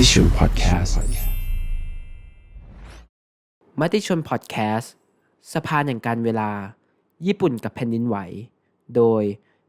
ติชนพอดแคสต์มติชนพอดแคสต์สภาแห่งการเวลา ญี่ปุ่นกับแผ่นดินไหว โดย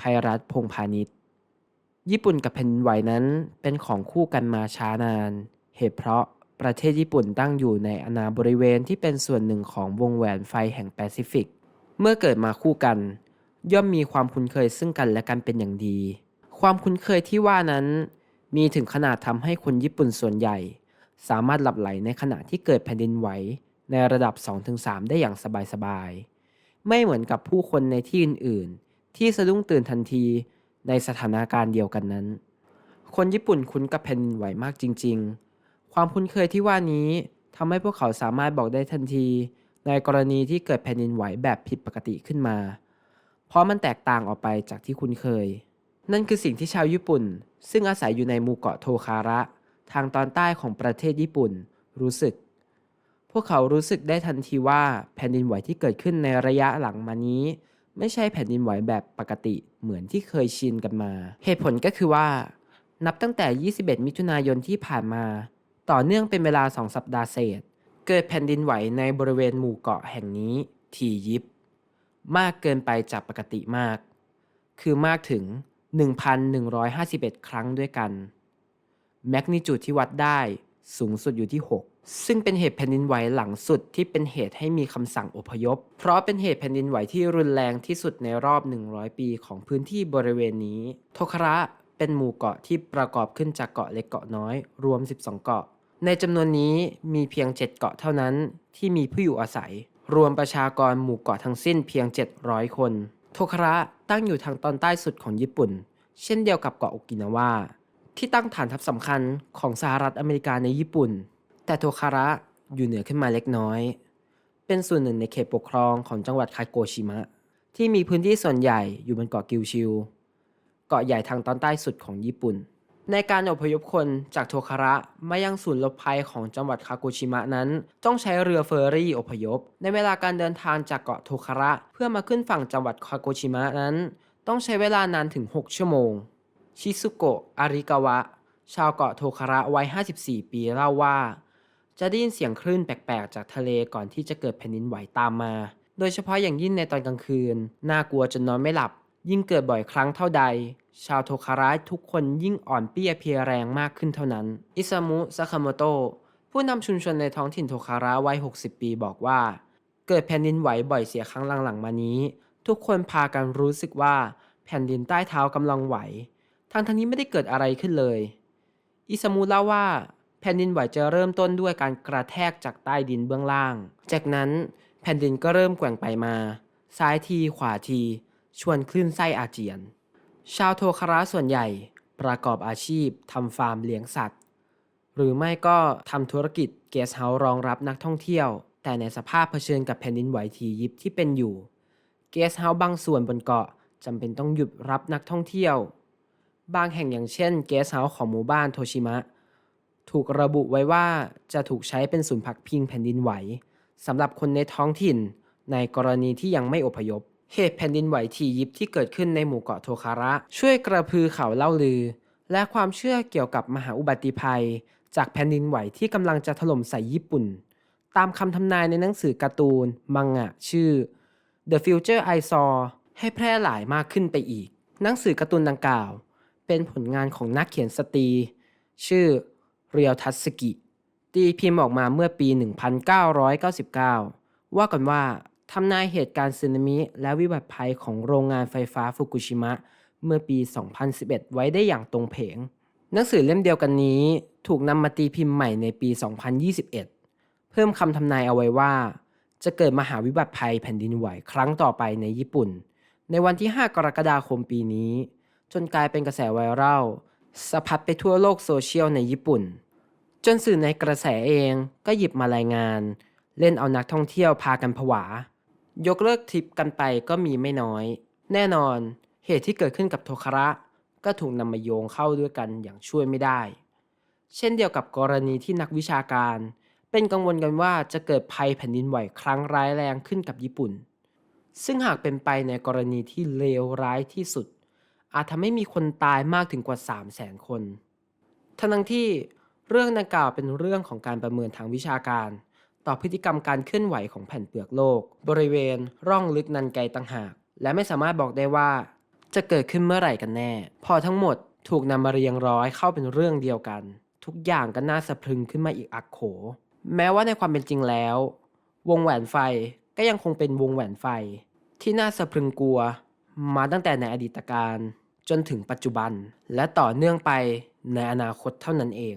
ภัยรัฐพงพาณิชย์ญี่ปุ่นกับแผ่นดินไหวนั้นเป็นของคู่กันมาช้านาน เหตุเพราะประเทศญี่ปุ่นตั้งอยู่ในอาณาบริเวณที่เป็นส่วนหนึ่งของวงแหวนไฟแห่งแปซิฟิก เมื่อเกิดมาคู่กัน ย่อมมีความคุ้นเคยซึ่งกันและกันเป็นอย่างดี ความคุ้นเคยที่ว่านั้น มีถึงขนาดทำให้คนญี่ปุ่นส่วนใหญ่ สามารถหลับไหลในขณะที่เกิดแผ่นดินไหวในระดับ 2-3 ได้อย่างสบายๆ ไม่เหมือนกับผู้คนในที่อื่นๆ ที่สะดุ้งตื่นทันทีในสถานการณ์เดียวกันนั้น คนญี่ปุ่นคุ้นกับแผ่นดินไหวมากจริง ๆ ความคุ้นเคยที่ว่านี้ทำให้พวกเขาสามารถบอกได้ทันที ในกรณีที่เกิดแผ่นดินไหวแบบผิดปกติขึ้นมา เพราะมันแตกต่างออกไปจากที่คุ้นเคย นั่นคือสิ่งที่ชาวญี่ปุ่น ซึ่งอาศัยอยู่ในหมู่เกาะโทคาระ ทางตอนใต้ของประเทศญี่ปุ่น รู้สึก พวกเขารู้สึกได้ทันทีว่าแผ่นดินไหวที่เกิดขึ้นในระยะหลังมานี้ ไม่ใช่แผ่นดินไหวแบบปกติเหมือนที่เคยชินกันมา เหตุผลก็คือว่า นับตั้งแต่ 21 มิถุนายนที่ผ่านมา ต่อเนื่องเป็นเวลา 2 สัปดาห์เศษ เกิดแผ่นดินไหวในบริเวณหมู่เกาะแห่งนี้ถี่ยิบ มากเกินไปจากปกติมาก คือมากถึง 1,151 ครั้งด้วยกัน แมกนิจูดที่วัดได้สูงสุดอยู่ที่ 6 ซึ่งเป็นเหตุแผ่นดินไหวหลังสุดที่เป็นเหตุให้มีคำสั่งอพยพ เพราะเป็นเหตุแผ่นดินไหวที่รุนแรงที่สุดในรอบ 100 ปีของพื้นที่บริเวณนี้ โทคาระเป็นหมู่เกาะที่ประกอบขึ้นจากเกาะเล็กเกาะน้อย รวม 12 เกาะ ในจำนวนนี้มีเพียง 7 เกาะเท่านั้นที่มีผู้อยู่อาศัย รวมประชากรหมู่เกาะทั้งสิ้นเพียง 700 คน โทคาระ ตั้งอยู่ทางตอนใต้สุดของญี่ปุ่น เช่นเดียวกับเกาะโอกินาวาที่ตั้งฐานทัพสำคัญของสหรัฐอเมริกาในญี่ปุ่น แต่โทคาระอยู่เหนือขึ้นมาเล็กน้อย เป็นส่วนหนึ่งในเขตปกครองของจังหวัดคาโกชิมะ ที่มีพื้นที่ส่วนใหญ่อยู่บนเกาะกิวชิว เกาะใหญ่ทางตอนใต้สุดของญี่ปุ่น ในการอพยพคนจากโทคาระมายังศูนย์ลบภัยของจังหวัดคาโกชิมะนั้น ต้องใช้เรือเฟอร์รี่อพยพ ในเวลาการเดินทางจากเกาะโทคาระเพื่อมาขึ้นฝั่งจังหวัดคาโกชิมะนั้น ต้องใช้เวลานานถึง 6 ชั่วโมง ชิซุโกะอาริกาวะ ชาวเกาะโทคาระวัย 54 ปีเล่าว่า จะได้ยินเสียงคลื่นแปลกๆ จากทะเลก่อนที่จะเกิดแผ่นดินไหวตามมา โดยเฉพาะอย่างยิ่งในตอนกลางคืน น่ากลัวจนนอนไม่หลับ ยิ่งเกิดบ่อยครั้งเท่าใด ชาวโทคาระทุกคนยิ่งอ่อนเปี้ยเพียแรงมากขึ้นเท่านั้น อิซามุซาคาโมโตะผู้นำชุมชนในท้องถิ่นโทคาระวัย 60 ปีบอกว่า เกิดแผ่นดินไหวบ่อยเสียครั้งหลังๆมานี้ ทุกคนพากันรู้สึกว่าแผ่นดินใต้เท้ากำลังไหวทั้งทั้งนี้ไม่ได้เกิดอะไรขึ้นเลย อิซามุเล่าว่าแผ่นดินไหวจะเริ่มต้นด้วยการกระแทกจากใต้ดินเบื้องล่าง จากนั้นแผ่นดินก็เริ่มแกว่งไปมา ซ้ายทีขวาที ชวนคลื่นไส้อาเจียน ชาวโทคาระส่วนใหญ่ประกอบอาชีพทำฟาร์มเลี้ยงสัตว์ หรือไม่ก็ทำธุรกิจเกสเฮาส์รองรับนักท่องเที่ยว แต่ในสภาพเผชิญกับแผ่นดินไหวทียิบที่เป็นอยู่ เกสเฮาส์บางส่วนบนเกาะจำเป็นต้องหยุดรับนักท่องเที่ยว บางแห่งอย่างเช่นเกสเฮาส์ของหมู่บ้านโทชิมะ ถูกระบุไว้ว่าจะถูกใช้เป็นศูนย์พักพิงแผ่นดินไหวสำหรับคนในท้องถิ่นในกรณีที่ยังไม่อพยพ เหตุแผ่นดินไหวที่ยิปที่เกิดขึ้นในหมู่เกาะโทคาระ ช่วยกระพือข่าวเล่าลือ และความเชื่อเกี่ยวกับมหาอุบัติภัย จากแผ่นดินไหวที่กำลังจะถล่มใส่ญี่ปุ่น ตามคำทำนายในหนังสือการ์ตูน มังงะ ชื่อ The Future I Saw ให้แพร่หลายมากขึ้นไปอีก หนังสือการ์ตูนดังกล่าว เป็นผลงานของนักเขียนสตรี ชื่อเรียวทัสกิ ตีพิมพ์ออกมาเมื่อปี 1999 ว่ากันว่า ทำนายเหตุการณ์สึนามิและวิบัติภัยของโรงงานไฟฟ้าฟุกุชิมะ เมื่อปี 2011 ไว้ได้อย่างตรงเพง หนังสือเล่มเดียวกันนี้ ถูกนำมาตีพิมพ์ใหม่ในปี 2021 เพิ่มคำทำนายเอาไว้ว่า จะเกิดมหาวิบัติภัยแผ่นดินไหวครั้งต่อไปในญี่ปุ่น ในวันที่ 5 กรกฎาคมปีนี้ จนกลายเป็นกระแสไวรัลสะพัดไปทั่วโลกโซเชียลในญี่ปุ่น จนสื่อในกระแสเองก็หยิบมารายงาน เล่นเอานักท่องเที่ยวพากันผวา ยกเลิกทริปกันไปก็มีไม่น้อย แน่นอน เหตุที่เกิดขึ้นกับโทคาระ ก็ถูกนำมาโยงเข้าด้วยกันอย่างช่วยไม่ได้ เช่นเดียวกับกรณีที่นักวิชาการ เป็นกังวลกันว่าจะเกิดภัยแผ่นดินไหวครั้งร้ายแรงขึ้นกับญี่ปุ่น ซึ่งหากเป็นไปในกรณีที่เลวร้ายที่สุด อาจทำให้มีคนตายมากถึงกว่า 3 0 0 0 0 0 คน ทั้งที่เรื่องดังกล่าวเป็นเรื่องของการประเมินทางวิชาการ ต่อพฤติกรรมการเคลื่อนไหวของแผ่นเปลือกโลก บริเวณร่องลึกนันไกต่างหาก และไม่สามารถบอกได้ว่า จะเกิดขึ้นเมื่อไหร่กันแน่ พอทั้งหมดถูกนำมาเรียงร้อยเข้าเป็นเรื่องเดียวกัน ทุกอย่างก็น่าสะพรึงขึ้นมาอีกอักโข แม้ว่าในความเป็นจริงแล้ว วงแหวนไฟก็ยังคงเป็นวงแหวนไฟ ที่น่าสะพรึงกลัว มาตั้งแต่ในอดีตการจนถึงปัจจุบัน และต่อเนื่องไปในอนาคตเท่านั้นเอง